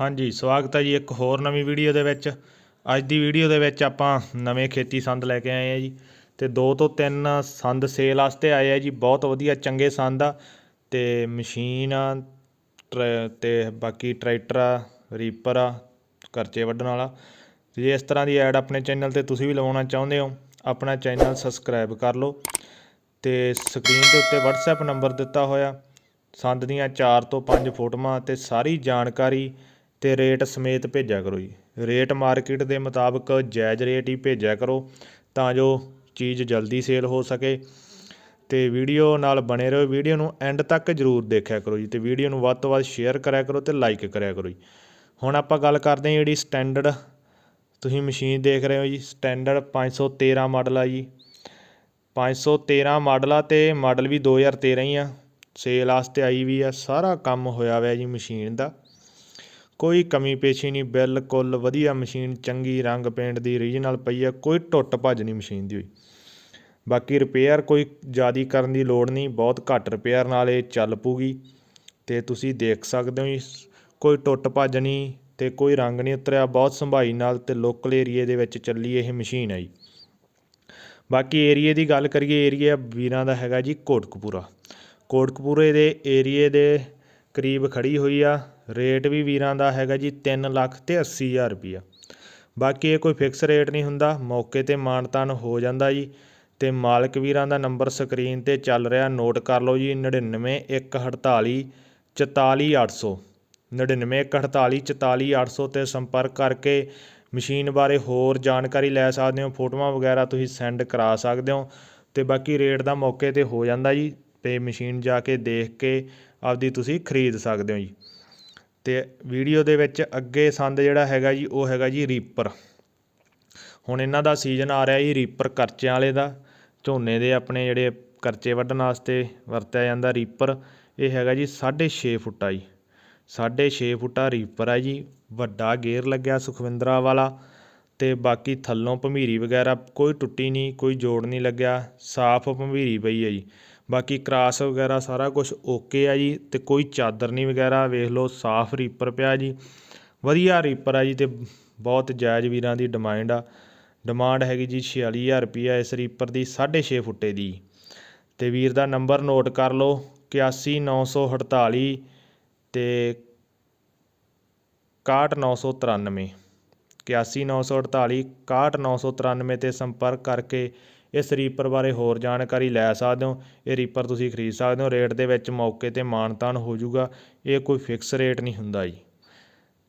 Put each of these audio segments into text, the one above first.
ਹਾਂਜੀ, ਸਵਾਗਤ ਹੈ ਜੀ ਇੱਕ ਹੋਰ ਨਵੀਂ ਵੀਡੀਓ ਦੇ ਵਿੱਚ। ਅੱਜ ਦੀ ਵੀਡੀਓ ਦੇ ਵਿੱਚ ਆਪਾਂ ਨਵੇਂ ਖੇਤੀ ਸੰਦ ਲੈ ਕੇ ਆਏ ਆ ਜੀ ਤੇ ਦੋ ਤੋਂ ਤਿੰਨ ਸੰਦ ਸੇਲ ਵਾਸਤੇ ਆਏ ਆ ਜੀ। ਬਹੁਤ ਵਧੀਆ, ਚੰਗੇ ਸੰਦ ਆ ਤੇ ਮਸ਼ੀਨ ਆ, ਟਰੈ- ਤੇ ਬਾਕੀ ਟਰੈਕਟਰ ਆ, ਰੀਪਰ ਆ, ਕਰਚੇ ਵੱਢਣ ਵਾਲਾ। ਤੇ ਜੇ ਇਸ ਤਰ੍ਹਾਂ ਦੀ ਐਡ ਆਪਣੇ ਚੈਨਲ ਤੇ ਤੁਸੀਂ ਵੀ ਲਵਾਉਣਾ ਚਾਹੁੰਦੇ ਹੋ, ਆਪਣਾ ਚੈਨਲ ਸਬਸਕ੍ਰਾਈਬ ਕਰ ਲਓ ਤੇ ਸਕਰੀਨ ਦੇ ਉੱਤੇ WhatsApp ਨੰਬਰ ਦਿੱਤਾ ਹੋਇਆ। ਸੰਦ ਦੀਆਂ 4 ਤੋਂ 5 ਫੋਟੋਆਂ ਤੇ ਸਾਰੀ ਜਾਣਕਾਰੀ ਅਤੇ ਰੇਟ ਸਮੇਤ ਭੇਜਿਆ ਕਰੋ ਜੀ। ਰੇਟ ਮਾਰਕੀਟ ਦੇ ਮੁਤਾਬਕ ਜਾਇਜ਼ ਰੇਟ ਹੀ ਭੇਜਿਆ ਕਰੋ ਤਾਂ ਜੋ ਚੀਜ਼ ਜਲਦੀ ਸੇਲ ਹੋ ਸਕੇ। ਤੇ ਵੀਡੀਓ ਨਾਲ ਬਣੇ ਰਹੋ। ਵੀਡੀਓ ਨੂੰ ਐਂਡ ਤੱਕ ਜਰੂਰ ਦੇਖਿਆ ਕਰੋ ਜੀ। ਤੇ ਵੀਡੀਓ ਨੂੰ ਵੱਧ ਤੋਂ ਵੱਧ ਸ਼ੇਅਰ ਕਰਿਆ ਕਰੋ ਤੇ ਲਾਈਕ ਕਰਿਆ ਕਰੋ ਜੀ। ਹੁਣ ਆਪਾਂ ਗੱਲ ਕਰਦੇ ਹਾਂ ਜਿਹੜੀ ਸਟੈਂਡਰਡ ਤੁਸੀਂ ਮਸ਼ੀਨ ਦੇਖ ਰਹੇ ਹੋ ਜੀ। ਸਟੈਂਡਰਡ 513 ਮਾਡਲ ਆ ਜੀ। 513 ਮਾਡਲ ਆ ਤੇ ਮਾਡਲ ਵੀ 2013 ਹੀ ਆ। ਸੇਲ ਵਾਸਤੇ ਆਈ ਵੀ ਆ। ਸਾਰਾ ਕੰਮ ਹੋਇਆ ਹੋਇਆ ਜੀ ਮਸ਼ੀਨ ਦਾ। ਕੋਈ ਕਮੀ ਪੇਸ਼ੀ ਨਹੀਂ, ਬਿਲਕੁਲ ਵਧੀਆ ਮਸ਼ੀਨ, ਚੰਗੀ ਰੰਗ ਪੇਂਟ ਦੀ ਰੀਜਨਲ ਪਈ ਆ, ਕੋਈ ਟੁੱਟ ਭੱਜ ਨਹੀਂ ਮਸ਼ੀਨ ਦੀ ਹੋਈ। ਬਾਕੀ ਰਿਪੇਅਰ ਕੋਈ ਜ਼ਿਆਦੀ ਕਰਨ ਦੀ ਲੋੜ ਨਹੀਂ, ਬਹੁਤ ਘੱਟ ਰਿਪੇਅਰ ਨਾਲ ਇਹ ਚੱਲ ਪੂਗੀ। ਤੇ ਤੁਸੀਂ ਦੇਖ ਸਕਦੇ ਹੋ ਜੀ, ਕੋਈ ਟੁੱਟ ਭੱਜ ਨਹੀਂ ਤੇ ਕੋਈ ਰੰਗ ਨਹੀਂ ਉਤਰਿਆ, ਬਹੁਤ ਸੰਭਾਈ ਨਾਲ ਤੇ ਲੋਕਲ ਏਰੀਏ ਦੇ ਵਿੱਚ ਚੱਲੀ ਇਹ ਮਸ਼ੀਨ ਆ ਜੀ। ਬਾਕੀ ਏਰੀਏ ਦੀ ਗੱਲ ਕਰੀਏ ਏਰੀਆ ਵੀਰਾਂ ਦਾ ਹੈਗਾ ਜੀ ਕੋਟਕਪੂਰਾ। ਕੋਟਕਪੂਰੇ ਦੇ ਏਰੀਏ ਦੇ ਕਰੀਬ ਖੜੀ ਹੋਈ ਆ। ਰੇਟ ਵੀ ਵੀਰਾਂ ਦਾ ਹੈਗਾ ਜੀ 3 ਲੱਖ ਤੇ 80 ਹਜ਼ਾਰ ਰੁਪਈਆ। ਬਾਕੀ ਇਹ ਕੋਈ ਫਿਕਸ ਰੇਟ ਨਹੀਂ ਹੁੰਦਾ, ਮੌਕੇ ਤੇ ਮਾਨਤਾਨ ਹੋ ਜਾਂਦਾ ਜੀ। ਤੇ ਮਾਲਕ ਵੀਰਾਂ ਦਾ ਨੰਬਰ ਸਕਰੀਨ ਤੇ ਚੱਲ ਰਿਹਾ ਨੋਟ ਕਰ ਲਓ ਜੀ 99148 44800 99148 44800 ਤੇ ਸੰਪਰਕ ਕਰਕੇ ਮਸ਼ੀਨ ਬਾਰੇ ਹੋਰ ਜਾਣਕਾਰੀ ਲੈ ਸਕਦੇ ਹੋ, ਫੋਟੋਆਂ ਵਗੈਰਾ ਤੁਸੀਂ ਸੈਂਡ ਕਰਾ ਸਕਦੇ ਹੋ। ਤੇ ਬਾਕੀ ਰੇਟ ਦਾ ਮੌਕੇ ਤੇ ਹੋ ਜਾਂਦਾ ਜੀ, ਤੇ ਮਸ਼ੀਨ ਜਾ ਕੇ ਦੇਖ ਕੇ ਆਪਦੀ ਤੁਸੀਂ ਖਰੀਦ ਸਕਦੇ ਹੋ ਜੀ। ਤੇ ਵੀਡੀਓ ਦੇ ਵਿੱਚ ਅੱਗੇ ਸੰਦ ਜਿਹੜਾ ਹੈਗਾ ਜੀ, ਉਹ ਹੈਗਾ ਜੀ ਰੀਪਰ ਹੁਣ ਇਹਨਾਂ ਦਾ ਸੀਜ਼ਨ ਆ ਰਿਹਾ ਜੀ ਰੀਪਰ ਕਰਚਿਆਂ ਵਾਲੇ ਦਾ। ਝੋਨੇ ਦੇ ਆਪਣੇ ਜਿਹੜੇ ਕਰਚੇ ਵੱਢਣ ਵਾਸਤੇ ਵਰਤਿਆ ਜਾਂਦਾ ਰੀਪਰ ਇਹ ਹੈਗਾ ਜੀ 6.5 ਫੁੱਟਾ ਜੀ। 6.5 ਫੁੱਟਾ ਰੀਪਰ ਹੈ ਜੀ। ਵੱਡਾ ਗੇਅਰ ਲੱਗਿਆ ਸੁਖਵਿੰਦਰਾ ਵਾਲਾ। ਅਤੇ ਬਾਕੀ ਥੱਲੋਂ ਭੰਮੀਰੀ ਵਗੈਰਾ ਕੋਈ ਟੁੱਟੀ ਨਹੀਂ, ਕੋਈ ਜੋੜ ਨਹੀਂ ਲੱਗਿਆ, ਸਾਫ਼ ਭਮੀਰੀ ਪਈ ਹੈ ਜੀ। ਬਾਕੀ ਕਰਾਸ ਵਗੈਰਾ ਸਾਰਾ ਕੁਝ ਓਕੇ ਆ ਜੀ ਅਤੇ ਕੋਈ ਚਾਦਰ ਨਹੀਂ ਵਗੈਰਾ, ਵੇਖ ਲਓ, ਸਾਫ਼ ਰੀਪਰ ਪਿਆ ਜੀ। ਵਧੀਆ ਰੀਪਰ ਆ ਜੀ ਅਤੇ ਬਹੁਤ ਜਾਇਜ਼ ਵੀਰਾਂ ਦੀ ਡਿਮਾਂਡ ਆ। ਡਿਮਾਂਡ ਹੈਗੀ ਜੀ 46000 ਰੁਪਈਆ ਇਸ ਰੀਪਰ ਦੀ 6.5 ਫੁੱਟੇ ਦੀ। ਤੇ ਵੀਰ ਦਾ ਨੰਬਰ ਨੋਟ ਕਰ ਲਓ 81948 ਤੇ 61993 81948 61993 ਤੇ ਸੰਪਰਕ ਕਰਕੇ ਇਸ ਰੀਪਰ ਬਾਰੇ ਹੋਰ ਜਾਣਕਾਰੀ ਲੈ ਸਕਦੇ ਹੋ। ਇਹ ਰੀਪਰ ਤੁਸੀਂ ਖਰੀਦ ਸਕਦੇ ਹੋ। ਰੇਟ ਦੇ ਵਿੱਚ ਮੌਕੇ ਤੇ ਮਾਨਤਾਨ ਹੋ ਜਾਊਗਾ। ਇਹ ਕੋਈ ਫਿਕਸ ਰੇਟ ਨਹੀਂ ਹੁੰਦਾ ਜੀ।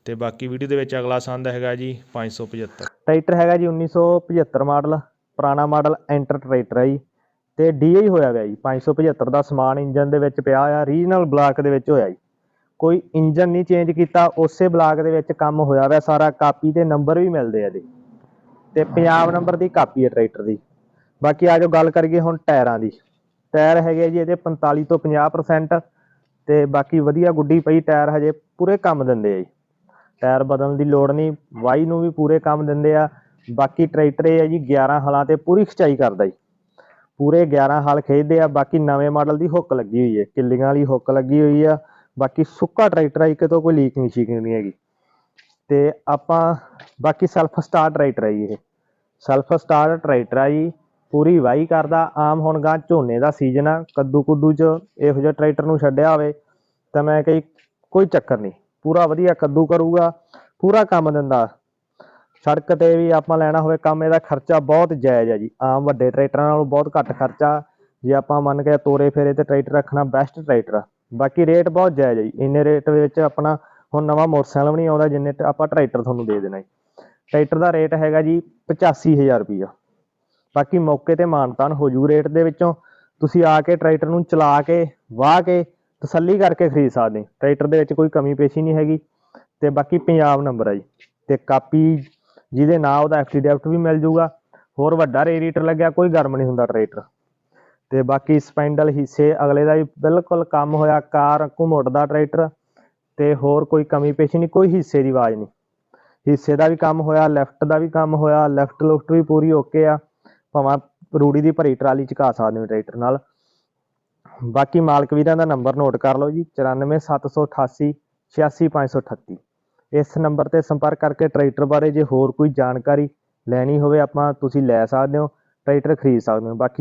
ਤੇ ਬਾਕੀ ਵੀਡੀਓ ਦੇ ਵਿੱਚ ਅਗਲਾ ਸੰਦ ਹੈਗਾ ਜੀ 575 ਟਰੈਕਟਰ ਹੈਗਾ ਜੀ 1975 ਮਾਡਲ, ਪੁਰਾਣਾ ਮਾਡਲ ਐਂਟਰ ਟਰੈਕਟਰ ਹੈ ਜੀ। ਤੇ ਡੀਆਈ ਹੋਇਆ ਹੋਇਆ ਜੀ। 575 ਦਾ ਸਮਾਨ ਇੰਜਨ ਦੇ ਵਿੱਚ ਪਿਆ ਹੋਇਆ, ਰੀਜਨਲ ਬਲਾਕ ਦੇ ਵਿੱਚ ਹੋਇਆ ਜੀ। ਕੋਈ ਇੰਜਨ ਨਹੀਂ ਚੇਂਜ ਕੀਤਾ ਉਸੇ ਬਲਾਕ ਦੇ ਵਿੱਚ ਕੰਮ ਹੋਇਆ ਹੋਇਆ ਸਾਰਾ ਕਾਪੀ ਤੇ ਨੰਬਰ ਵੀ ਮਿਲਦੇ ਆ ਜੀ ਤੇ ਪੰਜਾਬ ਨੰਬਰ ਦੀ ਕਾਪੀ ਹੈ ਟਰੈਕਟਰ ਦੀ। ਬਾਕੀ ਆਜੋ ਗੱਲ ਕਰੀਏ ਹੁਣ ਟਾਇਰਾਂ ਦੀ। ਟਾਇਰ ਹੈਗੇ ਜੀ ਇਹਦੇ 45 ਤੋਂ 50% ਤੇ ਬਾਕੀ ਵਧੀਆ ਗੁੱਡੀ ਪਈ ਟਾਇਰ ਹਜੇ ਪੂਰੇ ਕੰਮ ਦਿੰਦੇ ਆ ਜੀ। ਟਾਇਰ ਬਦਲਣ ਦੀ ਲੋੜ ਨਹੀਂ ਵਾਈ ਨੂੰ ਵੀ ਪੂਰੇ ਕੰਮ ਦਿੰਦੇ ਆ। ਬਾਕੀ ਟਰੈਕਟਰ ਇਹ ਹੈ ਜੀ 11 ਹਲਾਂ ਤੇ ਪੂਰੀ ਖਿਚਾਈ ਕਰਦਾ ਜੀ। ਪੂਰੇ 11 ਹਲ ਖਿੱਚਦੇ ਆ ਬਾਕੀ ਨਵੇਂ ਮਾਡਲ ਦੀ ਹੁੱਕ ਲੱਗੀ ਹੋਈ ਹੈ ਕਿੱਲੀਆਂ ਵਾਲੀ ਹੁੱਕ ਲੱਗੀ ਹੋਈ ਆ। ਬਾਕੀ ਸੁੱਕਾ ਟਰੈਕਟਰ ਆ ਜੀ ਤੋਂ ਕੋਈ ਲੀਕ ਨਹੀਂ ਸ਼ੀਕਿੰਗ ਨਹੀਂ ਹੈਗੀ। ਤੇ ਆਪਾਂ ਬਾਕੀ ਸੈਲਫ ਸਟਾਰਟ ਟਰੈਕਟਰ ਆ ਜੀ ਇਹ। ਸੈਲਫ ਸਟਾਰਟ ਟਰੈਕਟਰ ਆ ਜੀ, ਪੂਰੀ ਵਾਈ ਕਰਦਾ, ਆਮ ਹੁਣ ਗਾਂ ਝੋਨੇ ਦਾ ਸੀਜ਼ਨ ਆ ਕੱਦੂ ਕੁੱਦੂ ਚ ਇਹੋ ਜਿਹਾ ਟਰੈਕਟਰ ਨੂੰ ਛੱਡਿਆ ਹੋਵੇ, ਤਾਂ ਮੈਂ ਕਹੀ ਕੋਈ ਚੱਕਰ ਨਹੀਂ, ਪੂਰਾ ਵਧੀਆ ਕੱਦੂ ਕਰੂਗਾ, ਪੂਰਾ ਕੰਮ ਦਿੰਦਾ। ਸੜਕ ਤੇ ਵੀ ਆਪਾਂ ਲੈਣਾ ਹੋਵੇ ਕੰਮ, ਇਹਦਾ ਖਰਚਾ ਬਹੁਤ ਜਾਇਜ਼ ਆ ਜੀ। ਆਮ ਵੱਡੇ ਟਰੈਕਟਰਾਂ ਨਾਲੋਂ ਬਹੁਤ ਘੱਟ ਖਰਚਾ, ਜੇ ਆਪਾਂ ਮੰਨ ਕੇ ਤੋਰੇ ਫੇਰੇ ਤੇ ਟਰੈਕਟਰ ਰੱਖਣਾ ਬੈਸਟ ਟਰੈਕਟਰ ਆ। ਬਾਕੀ ਰੇਟ ਬਹੁਤ ਜਾਇਜ਼ ਹੈ ਜੀ। ਇੰਨੇ ਰੇਟ ਵਿੱਚ ਆਪਣਾ ਹੁਣ ਨਵਾਂ ਮੋਟਰਸਾਈਕਲ ਵੀ ਨਹੀਂ ਆਉਂਦਾ ਜਿੰਨੇ ਤੇ ਆਪਾਂ ਟਰੈਕਟਰ ਤੁਹਾਨੂੰ ਦੇ ਦੇਣਾ ਜੀ। ਟਰੈਕਟਰ ਦਾ ਰੇਟ ਹੈਗਾ ਜੀ 85000 ਰੁਪਈਆ। ਬਾਕੀ ਮੌਕੇ ਤੇ ਮਾਨਤਾਨ ਹੋ ਜੂ ਰੇਟ ਦੇ ਵਿੱਚੋਂ। ਤੁਸੀਂ ਆ ਕੇ ਟਰੈਕਟਰ ਨੂੰ ਚਲਾ ਕੇ, ਵਾਹ ਕੇ, ਤਸੱਲੀ ਕਰਕੇ ਖਰੀਦ ਸਕਦੇ ਟਰੈਕਟਰ ਦੇ ਵਿੱਚ ਕੋਈ ਕਮੀ ਪੇਸ਼ੀ ਨਹੀਂ ਹੈਗੀ। ਤੇ ਬਾਕੀ ਪੰਜਾਬ ਨੰਬਰ ਹੈ ਜੀ। ਤੇ ਕਾਪੀ ਜਿਹਦੇ ਨਾਂ ਉਹਦਾ ਐਫਟੀਡੈਫਟ ਵੀ ਮਿਲ ਜੂਗਾ। ਹੋਰ ਵੱਡਾ ਰੇਡੀਏਟਰ ਲੱਗਿਆ, ਕੋਈ ਗਰਮ ਨਹੀਂ ਹੁੰਦਾ ਟਰੈਕਟਰ ਤੇ ਬਾਕੀ ਸਪੈਂਡਲ ਹਿੱਸੇ ਅਗਲੇ ਦਾ ਵੀ ਬਿਲਕੁਲ ਕੰਮ ਹੋਇਆ, ਕਾਰ ਘੁਮੁੱਟਦਾ ਟਰੈਕਟਰ ਤੇ ਹੋਰ ਕੋਈ ਕਮੀ ਪੇਸ਼ੀ ਨਹੀਂ, ਕੋਈ ਹਿੱਸੇ ਦੀ ਆਵਾਜ਼ ਨਹੀਂ। ਹਿੱਸੇ ਦਾ ਵੀ ਕੰਮ ਹੋਇਆ, ਲੈਫਟ ਦਾ ਵੀ ਕੰਮ ਹੋਇਆ, ਲੈਫਟ ਲੁਫਟ ਵੀ ਪੂਰੀ ਓਕੇ ਆ, ਭਾਵੇਂ ਰੂੜੀ ਦੀ ਭਰੀ ਟਰਾਲੀ ਚਕਾ ਸਕਦੇ ਹੋ ਟਰੈਕਟਰ ਨਾਲ। ਬਾਕੀ ਮਾਲਕ ਵੀਰਾਂ ਦਾ ਨੰਬਰ ਨੋਟ ਕਰ ਲਓ ਜੀ 94788 86538 ਇਸ ਨੰਬਰ ਤੇ ਸੰਪਰਕ ਕਰਕੇ ਟਰੈਕਟਰ ਬਾਰੇ ਜੇ ਹੋਰ ਕੋਈ ਜਾਣਕਾਰੀ ਲੈਣੀ ਹੋਵੇ ਆਪਾਂ, ਤੁਸੀਂ ਲੈ ਸਕਦੇ ਹੋ, ਟਰੈਕਟਰ ਖਰੀਦ ਸਕਦੇ ਹੋ। ਬਾਕੀ